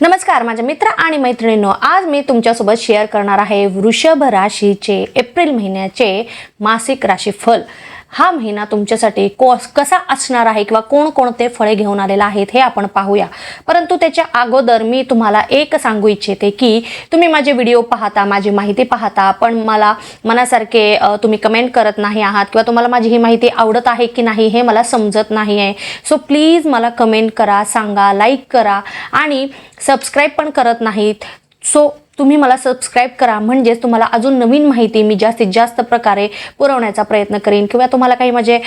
नमस्कार माझ्या मित्र आणि मैत्रिणींनो आज मी तुमच्यासोबत शेअर करणार आहे वृषभ राशीचे एप्रिल महिन्याचे मासिक राशीफल. हा महिना तुमच्यासाठी को कसा असणार आहे किंवा कोणकोणते फळे घेऊन आलेला आहेत हे आपण पाहूया. परंतु त्याच्या अगोदर मी तुम्हाला एक सांगू इच्छिते की तुम्ही माझे व्हिडिओ पाहता माझी माहिती पाहता पण मला मनासारखे तुम्ही कमेंट करत नाही आहात किंवा तुम्हाला माझी ही माहिती आवडत आहे की नाही हे मला समजत नाही आहे सो प्लीज मला कमेंट करा सांगा लाईक करा आणि सबस्क्राईब पण करत नाहीत. सो तुम्ही मला सबस्क्राईब करा. म्हणजेच तुम्हाला अजून नवीन माहिती मी जास्तीत जास्त प्रकारे पुरवण्याचा प्रयत्न करेन. किंवा तुम्हाला काही माझे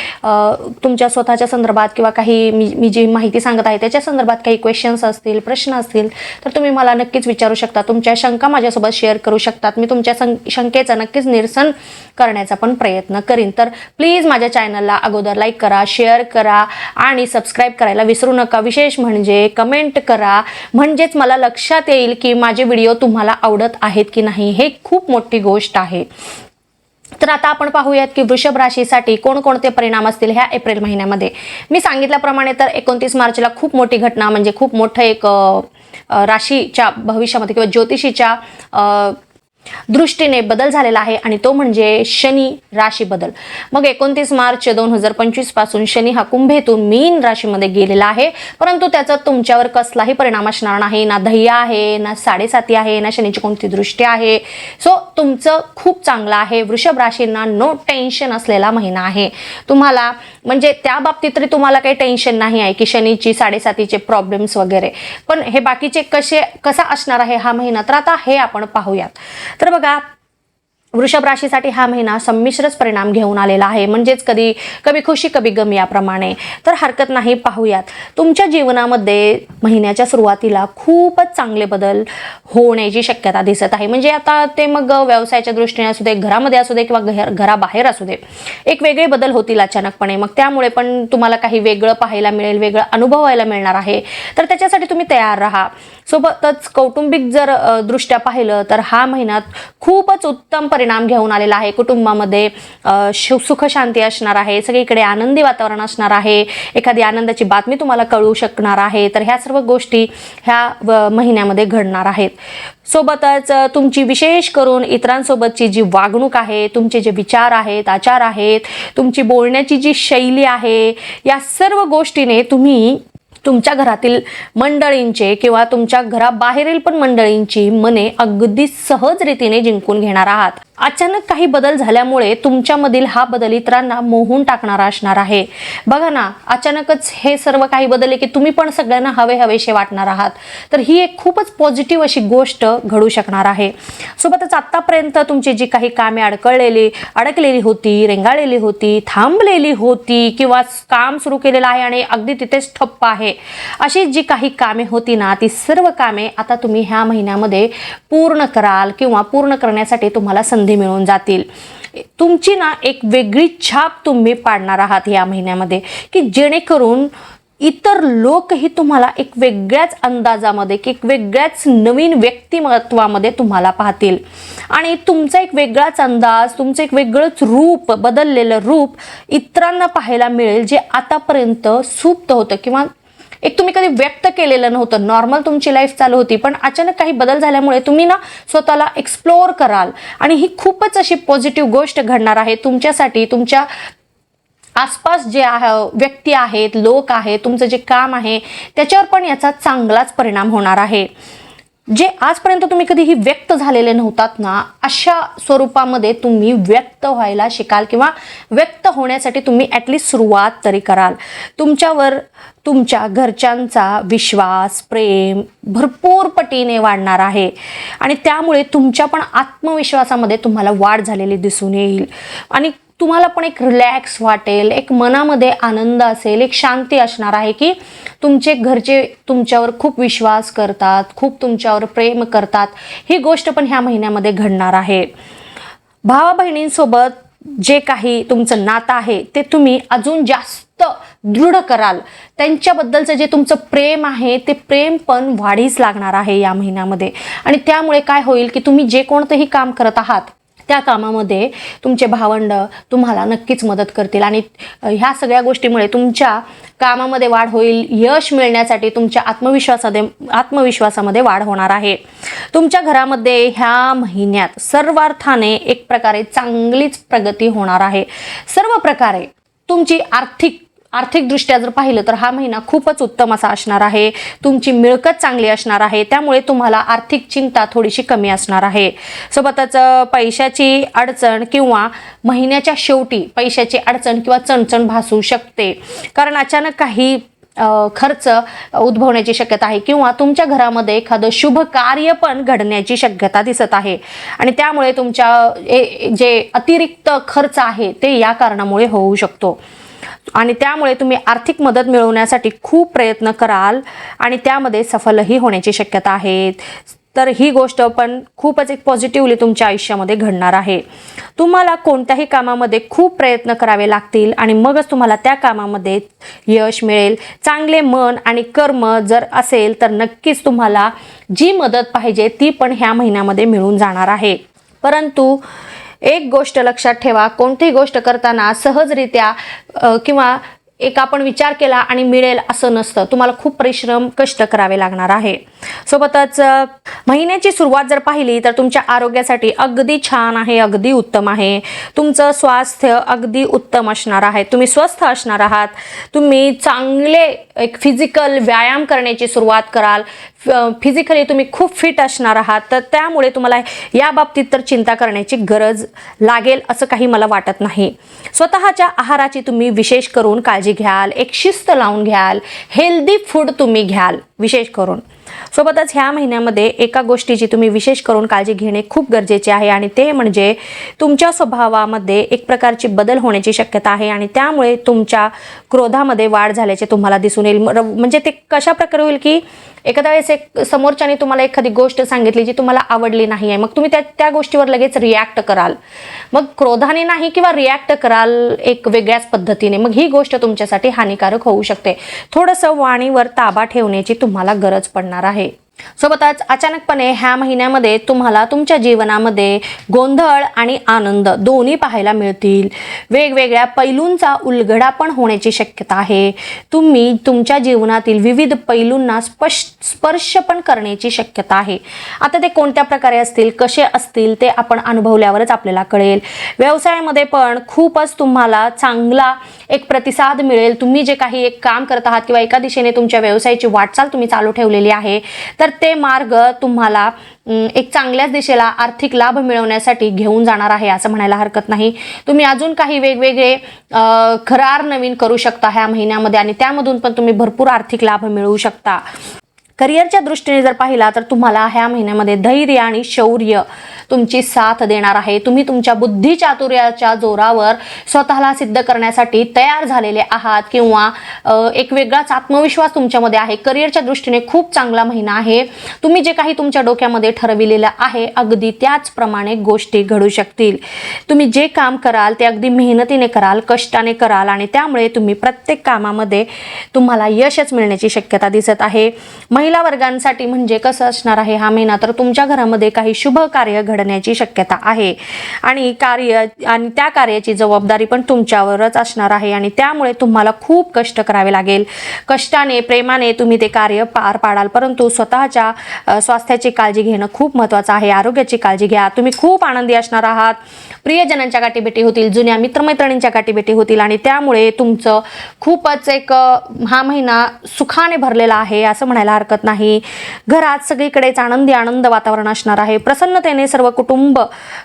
तुमच्या स्वतःच्या संदर्भात किंवा काही मी मी जी माहिती सांगत आहे त्याच्या संदर्भात काही क्वेश्चन्स असतील प्रश्न असतील तर तुम्ही मला नक्कीच विचारू शकता. तुमच्या शंका माझ्यासोबत शेअर करू शकतात. मी तुमच्या सं शंकेचं नक्कीच निरसन करण्याचा पण प्रयत्न करीन. तर प्लीज माझ्या चॅनलला अगोदर लाईक करा शेअर करा आणि सबस्क्राईब करायला विसरू नका. विशेष म्हणजे कमेंट करा. म्हणजेच मला लक्षात येईल की माझे व्हिडिओ तुम्हाला आवडत आहेत की नाही हे खूप मोठी गोष्ट आहे. तर आता आपण पाहूयात की वृषभ राशीसाठी कोणकोणते परिणाम असतील ह्या एप्रिल महिन्यामध्ये. मी सांगितल्याप्रमाणे तर एकोणतीस मार्चला खूप मोठी घटना म्हणजे खूप मोठं एक राशीच्या भविष्यामध्ये किंवा ज्योतिषीच्या दृष्टीने बदल झालेला आहे आणि तो म्हणजे शनी राशी बदल मग एकोणतीस मार्च दोन हजार पंचवीसपासून शनी हा कुंभेतून मीन राशीमध्ये गेलेला आहे. परंतु त्याचा तुमच्यावर कसलाही परिणाम असणार नाही. ना ध्येय आहे ना साडेसाती आहे ना शनीची कोणती दृष्टी आहे. सो तुमचं खूप चांगलं आहे. वृषभ राशींना नो टेन्शन असलेला महिना आहे. तुम्हाला म्हणजे त्या बाबतीत तरी तुम्हाला काही टेन्शन नाही आहे की शनीची साडेसातीचे प्रॉब्लेम्स वगैरे. पण हे बाकीचे कसे कसा असणार आहे हा महिना? तर आता हे आपण पाहूयात. तर बघा वृषभ राशीसाठी हा महिना संमिश्रच परिणाम घेऊन आलेला आहे. म्हणजेच कधी कभी खुशी कभी गम याप्रमाणे. तर हरकत नाही पाहूयात. तुमच्या जीवनामध्ये महिन्याच्या सुरुवातीला खूपच चांगले बदल होण्याची शक्यता दिसत आहे. म्हणजे आता ते मग व्यवसायाच्या दृष्टीने असू दे घरामध्ये असू दे किंवा घर घराबाहेर असू दे एक वेगळे बदल होतील अचानकपणे. मग त्यामुळे पण तुम्हाला काही वेगळं पाहायला मिळेल वेगळं अनुभवायला मिळणार आहे. तर त्याच्यासाठी तुम्ही तयार राहा. सोबतच कौटुंबिक जर दृष्ट्या पाहिलं तर हा महिन्यात खूपच उत्तम परिणाम घेऊन आलेला आहे. कुटुंबामध्ये सुख शांती असणार आहे. सगळीकडे आनंदी वातावरण असणार आहे. एखादी आनंदाची बातमी तुम्हाला कळू शकणार आहे. तर ह्या सर्व गोष्टी ह्या महिन्यामध्ये घडणार आहेत. सोबतच तुमची विशेष करून इतरांसोबतची जी वागणूक आहे तुमचे जे विचार आहेत आचार आहेत तुमची बोलण्याची जी शैली आहे या सर्व गोष्टीने तुम्ही तुमच्या घरातील मंडळींचे किंवा तुमच्या घराबाहेरील पण मंडळींची मने अगदी सहज रीतीने जिंकून घेणार आहात. अचानक काही बदल झाल्यामुळे तुमच्यामधील हा बदल इतरांना मोहून टाकणारा असणार आहे. बघा ना अचानकच हे सर्व काही बदलले की तुम्ही पण सगळ्यांना हवे हवेशे वाटणार आहात. तर ही एक खूपच पॉझिटिव्ह अशी गोष्ट घडू शकणार आहे. सोबतच आत्तापर्यंत तुमची जी काही कामे अडकळलेली अडकलेली होती रेंगाळलेली होती थांबलेली होती किंवा काम सुरू केलेलं आहे आणि अगदी तिथेच ठप्प आहे अशी जी काही कामे होती ना ती सर्व कामे आता तुम्ही ह्या महिन्यामध्ये पूर्ण कराल किंवा पूर्ण करण्यासाठी तुम्हाला संधी मिळून जातील. तुमची ना एक वेगळी छाप तुम्ही पाडणार आहात या महिन्यामध्ये की जेणेकरून इतर लोकही तुम्हाला एक वेगळ्याच अंदाजामध्ये की एक वेगळ्याच नवीन व्यक्तिमत्वामध्ये तुम्हाला पाहतील. आणि तुमचा एक वेगळाच अंदाज तुमचं एक वेगळंच रूप बदललेलं रूप इतरांना पाहायला मिळेल जे आतापर्यंत सुप्त होतं किंवा एक तुम्ही कधी व्यक्त केलेलं नव्हतं. नॉर्मल तुमची लाईफ चालू होती. पण अचानक काही बदल झाल्यामुळे तुम्ही ना स्वतःला एक्सप्लोअर कराल. आणि ही खूपच अशी पॉझिटिव्ह गोष्ट घडणार आहे. तुमच्यासाठी तुमच्या आसपास जे व्यक्ती आहेत लोक आहेत तुमचं जे काम आहे त्याच्यावर पण याचा चांगलाच परिणाम होणार आहे. जे आजपर्यंत तुम्ही कधीही व्यक्त झालेले नव्हतात ना अशा स्वरूपामध्ये तुम्ही व्यक्त व्हायला शिकाल किंवा व्यक्त होण्यासाठी तुम्ही ॲटलिस्ट सुरुवात तरी कराल. तुमच्यावर तुमच्या घरच्यांचा विश्वास प्रेम भरपूर पटीने वाढणार आहे. आणि त्यामुळे तुमच्या पण आत्मविश्वासामध्ये तुम्हाला वाढ झालेली दिसून येईल. आणि तुम्हाला पण एक रिलॅक्स वाटेल एक मनामध्ये आनंद असेल एक शांती असणार आहे की तुमचे घरचे तुमच्यावर खूप विश्वास करतात खूप तुमच्यावर प्रेम करतात. ही गोष्ट पण ह्या महिन्यामध्ये घडणार आहे. भावा बहिणींसोबत जे काही तुमचं नातं आहे ते तुम्ही अजून जास्त दृढ कराल. त्यांच्याबद्दलचं जे तुमचं प्रेम आहे ते प्रेम पण वाढीस लागणार आहे या महिन्यामध्ये. आणि त्यामुळे काय होईल की तुम्ही जे कोणतंही काम करत आहात त्या कामामध्ये तुमचे भावंड तुम्हाला नक्कीच मदत करतील. आणि ह्या सगळ्या गोष्टीमुळे तुमच्या कामामध्ये वाढ होईल यश मिळण्यासाठी तुमच्या आत्मविश्वासामध्ये आत्मविश्वासामध्ये वाढ होणार आहे. तुमच्या घरामध्ये ह्या महिन्यात सर्वार्थाने एक प्रकारे चांगलीच प्रगती होणार आहे. सर्व प्रकारे तुमची आर्थिक आर्थिकदृष्ट्या जर पाहिलं तर हा महिना खूपच उत्तम असा असणार आहे. तुमची मिळकत चांगली असणार आहे. त्यामुळे तुम्हाला आर्थिक चिंता थोडीशी कमी असणार आहे. सोबतच पैशाची अडचण किंवा महिन्याच्या शेवटी पैशाची अडचण किंवा चणचण भासू शकते. कारण अचानक काही खर्च उद्भवण्याची शक्यता आहे किंवा तुमच्या घरामध्ये एखादं शुभ कार्य पण घडण्याची शक्यता दिसत आहे. आणि त्यामुळे तुमच्या ए- जे अतिरिक्त खर्च आहे ते या कारणामुळे होऊ शकतो. आणि त्यामुळे तुम्ही आर्थिक मदत मिळवण्यासाठी खूप प्रयत्न कराल आणि त्यामध्ये सफलही होण्याची शक्यता आहे. तर ही गोष्ट पण खूपच एक पॉझिटिव्हली तुमच्या आयुष्यामध्ये घडणार आहे. तुम्हाला कोणत्याही कामामध्ये खूप प्रयत्न करावे लागतील आणि मगच तुम्हाला त्या कामामध्ये यश मिळेल. चांगले मन आणि कर्म जर असेल तर नक्कीच तुम्हाला जी मदत पाहिजे ती पण ह्या महिन्यामध्ये मिळून जाणार आहे. परंतु एक गोष्ट लक्षात ठेवा कोणतीही गोष्ट करताना सहजरित्या किंवा एक आपण विचार केला आणि मिळेल असं नसतं. तुम्हाला खूप परिश्रम कष्ट करावे लागणार आहे. सोबतच महिन्याची सुरुवात जर पाहिली तर तुमच्या आरोग्यासाठी अगदी छान आहे अगदी उत्तम आहे. तुमचं स्वास्थ्य अगदी उत्तम असणार आहे. तुम्ही स्वस्थ असणार आहात. तुम्ही चांगले एक फिजिकल व्यायाम करण्याची सुरुवात कराल. फिजिकली तुम्ही खूप फिट असणार आहात. तर त्यामुळे तुम्हाला या बाबतीत तर चिंता करण्याची गरज लागेल असं काही मला वाटत नाही. स्वतःच्या आहाराची तुम्ही विशेष करून काळजी घ्याल. एक शिस्त लावून घ्याल. हेल्दी फूड तुम्ही घ्याल विशेष करून. सोबतच ह्या महिन्यामध्ये एका गोष्टीची तुम्ही विशेष करून काळजी घेणे खूप गरजेचे आहे आणि ते म्हणजे तुमच्या स्वभावामध्ये एक प्रकारची बदल होण्याची शक्यता आहे आणि त्यामुळे तुमच्या क्रोधामध्ये वाढ झाल्याचे तुम्हाला दिसून येईल. म्हणजे ते कशा प्रकारे होईल की एखाद्या वेळेस एक समोरच्याने तुम्हाला एखादी गोष्ट सांगितली जी तुम्हाला आवडली नाही आहे मग तुम्ही त्या त्या गोष्टीवर लगेच रिॲक्ट कराल. मग क्रोधाने नाही किंवा रिॲक्ट कराल एक वेगळ्याच पद्धतीने मग ही गोष्ट तुमच्यासाठी हानिकारक होऊ शकते. थोडंसं वाणीवर ताबा ठेवण्याची तुम्हाला गरज पडणार आहे. सोबतच अचानकपणे ह्या महिन्यामध्ये तुम्हाला तुमच्या जीवनामध्ये गोंधळ आणि आनंद दोन्ही पाहायला मिळतील. वेगवेगळ्या पैलूंचा उलगडा पण होण्याची शक्यता आहे. तुम्ही तुमच्या जीवनातील विविध पैलूंना स्पश स्पर्श पण करण्याची शक्यता आहे. आता ते कोणत्या प्रकारे असतील कसे असतील ते आपण अनुभवल्यावरच आपल्याला कळेल. व्यवसायामध्ये पण खूपच तुम्हाला चांगला एक प्रतिसाद मिळेल. तुम्ही जे काही एक काम करत आहात किंवा एका दिशेने तुमच्या व्यवसायाची वाटचाल तुम्ही चालू ठेवलेली आहे तर ते मार्ग तुम्हाला एक चांगल्याच दिशेला आर्थिक लाभ मिळवण्यासाठी घेऊन जाणार आहे असं म्हणायला हरकत नाही. तुम्ही अजून काही वेगवेगळे खरार नवीन करू शकता ह्या महिन्यामध्ये आणि त्यामधून पण तुम्ही भरपूर आर्थिक लाभ मिळवू शकता. करिअरच्या दृष्टीने जर पाहिला तर तुम्हाला ह्या महिन्यामध्ये धैर्य आणि शौर्य तुमची साथ देणार आहे. तुम्ही तुमच्या बुद्धी चातुर्याच्या जोरावर स्वतःला सिद्ध करण्यासाठी तयार झालेले आहात किंवा एक वेगळाच आत्मविश्वास तुमच्यामध्ये आहे. करिअरच्या दृष्टीने खूप चांगला महिना आहे. तुम्ही जे काही तुमच्या डोक्यामध्ये ठरविलेलं आहे अगदी त्याचप्रमाणे गोष्टी घडू शकतील. तुम्ही जे काम कराल ते अगदी मेहनतीने कराल कष्टाने कराल आणि त्यामुळे तुम्ही प्रत्येक कामामध्ये तुम्हाला यशच मिळण्याची शक्यता दिसत आहे. महिला वर्गांसाठी म्हणजे कसं असणार आहे हा महिना? तर तुमच्या घरामध्ये काही शुभ कार्य घडण्याची शक्यता आहे. आणि कार्य आणि त्या कार्याची जबाबदारी पण तुमच्यावरच असणार आहे. आणि त्यामुळे तुम्हाला खूप कष्ट करावे लागेल. कष्टाने प्रेमाने तुम्ही ते कार्य पार पाडाल. परंतु स्वतःच्या स्वास्थ्याची काळजी घेणं खूप महत्त्वाचं आहे. आरोग्याची काळजी घ्या. तुम्ही खूप आनंदी असणार आहात. प्रियजनांच्या गाठीभेटी होतील. जुन्या मित्रमैत्रिणींच्या गाठीभेटी होतील. आणि त्यामुळे तुमचं खूपच एक हा महिना सुखाने भरलेला आहे असं म्हणायला हरकत नाही. घरात सगळीकडेच आनंदी आनंद वातावरण असणार आहे. प्रसन्नतेने सर्व कुटुंब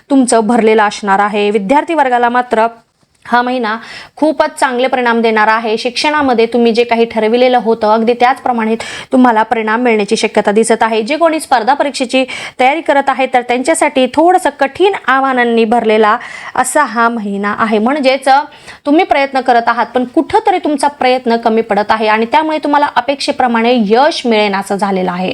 तुमचं भरलेलं असणार आहे. विद्यार्थी वर्गाला मात्र हा महिना खूपच चांगले परिणाम देणारा आहे. शिक्षणामध्ये तुम्ही जे काही ठरविलेलं होतं अगदी त्याचप्रमाणे तुम्हाला परिणाम मिळण्याची शक्यता दिसत आहे. जे कोणी स्पर्धा परीक्षेची तयारी करत आहे तर त्यांच्यासाठी थोडंसं कठीण आव्हानांनी भरलेला असा हा महिना आहे. म्हणजेच तुम्ही प्रयत्न करत आहात पण कुठंतरी तुमचा प्रयत्न कमी पडत आहे आणि त्यामुळे तुम्हाला अपेक्षेप्रमाणे यश मिळेन असं झालेलं आहे.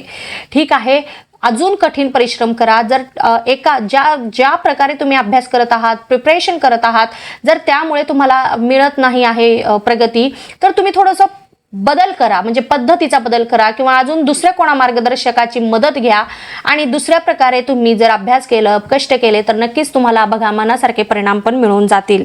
ठीक आहे. अजून कठीण परिश्रम करा. जर एका ज्या ज्या प्रकारे तुम्ही अभ्यास करत आहात प्रिपरेशन करत आहात जर त्यामुळे तुम्हाला मिळत नाही आहे प्रगती तर तुम्ही थोडंसं बदल करा. म्हणजे पद्धतीचा बदल करा किंवा अजून दुसऱ्या कोणा मार्गदर्शकाची मदत घ्या. आणि दुसऱ्या प्रकारे तुम्ही जर अभ्यास केलं कष्ट केले तर नक्कीच तुम्हाला बघा मनासारखे परिणाम पण मिळून जातील.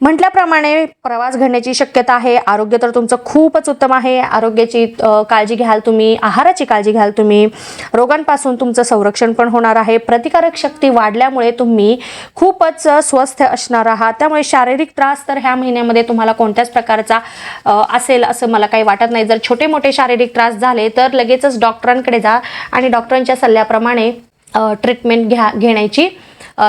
म्हटल्याप्रमाणे प्रवास घडण्याची शक्यता आहे. आरोग्य तर तुमचं खूपच उत्तम आहे. आरोग्याची काळजी घ्याल तुम्ही. आहाराची काळजी घ्याल तुम्ही. रोगांपासून तुमचं संरक्षण पण होणार आहे. प्रतिकारक शक्ती वाढल्यामुळे तुम्ही खूपच स्वस्थ असणार आहात. त्यामुळे शारीरिक त्रास तर ह्या महिन्यामध्ये तुम्हाला कोणत्याच प्रकारचा असेल असं मला काही वाटत नाही. जर छोटे मोठे शारीरिक त्रास झाले तर लगेचच डॉक्टरांकडे जा आणि डॉक्टरांच्या सल्ल्याप्रमाणे ट्रीटमेंट घ्या घेण्याची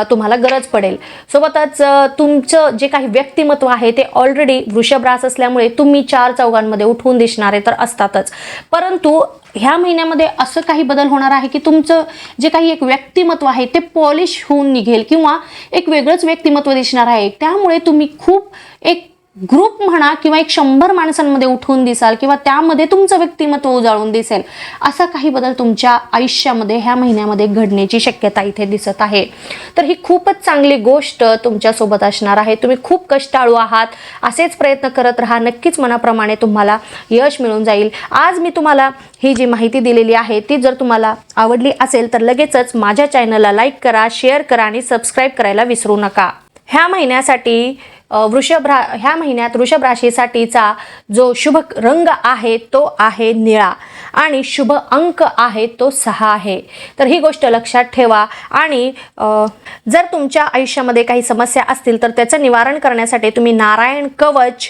तुम्हाला गरज पडेल. सोबतच तुमचं जे काही व्यक्तिमत्व आहे ते ऑलरेडी वृषभ रास असल्यामुळे तुम्ही चार चौघांमध्ये उठून दिसणारे तर असतातच. परंतु ह्या महिन्यामध्ये असं काही बदल होणार आहे की तुमचं जे काही एक व्यक्तिमत्व आहे ते पॉलिश होऊन निघेल किंवा एक वेगळंच व्यक्तिमत्व दिसणार आहे. त्यामुळे तुम्ही खूप एक ग्रुप म्हणा किंवा एक शंभर माणसांमध्ये उठून दिसाल किंवा त्यामध्ये तुमचं व्यक्तिमत्व उजाळून दिसेल असा काही बदल तुमच्या आयुष्यामध्ये ह्या महिन्यामध्ये घडण्याची शक्यता इथे दिसत आहे. तर ही खूपच चांगली गोष्ट तुमच्यासोबत असणार आहे. तुम्ही खूप कष्टाळू आहात. असेच प्रयत्न करत राहा. नक्कीच मनाप्रमाणे तुम्हाला यश मिळून जाईल. आज मी तुम्हाला ही जी माहिती दिलेली आहे ती जर तुम्हाला आवडली असेल तर लगेचच माझ्या चॅनलला लाईक करा शेअर करा आणि सबस्क्राईब करायला विसरू नका. ह्या महिन्यासाठी वृषभ रा ह्या महिन्यात वृषभ राशीसाठीचा जो शुभ रंग आहे तो आहे निळा आणि शुभ अंक आहे तो सहा आहे. तर ही गोष्ट लक्षात ठेवा आणि जर तुमच्या आयुष्यामध्ये काही समस्या असतील तर त्याचं निवारण करण्यासाठी तुम्ही नारायण कवच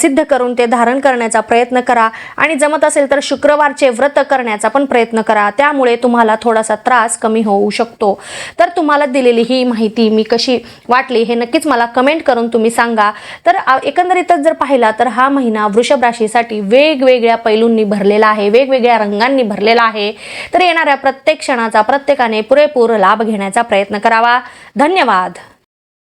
सिद्ध करून ते धारण करण्याचा प्रयत्न करा. आणि जमत असेल तर शुक्रवारचे व्रत करण्याचा पण प्रयत्न करा. त्यामुळे तुम्हाला थोडासा त्रास कमी होऊ शकतो. तर तुम्हाला दिलेली ही माहिती मी कशी वाटली हे नक्कीच मला कमेंट करून तुम्ही सांगा. तर एकंदरीतच जर पाहिला तर हा महिना वृषभ राशीसाठी वेगवेगळ्या पैलूंनी भरलेला आहे वेगवेगळ्या रंगांनी भरलेला आहे. तर येणाऱ्या प्रत्येक क्षणाचा प्रत्येकाने पुरेपूर लाभ घेण्याचा प्रयत्न करावा. धन्यवाद.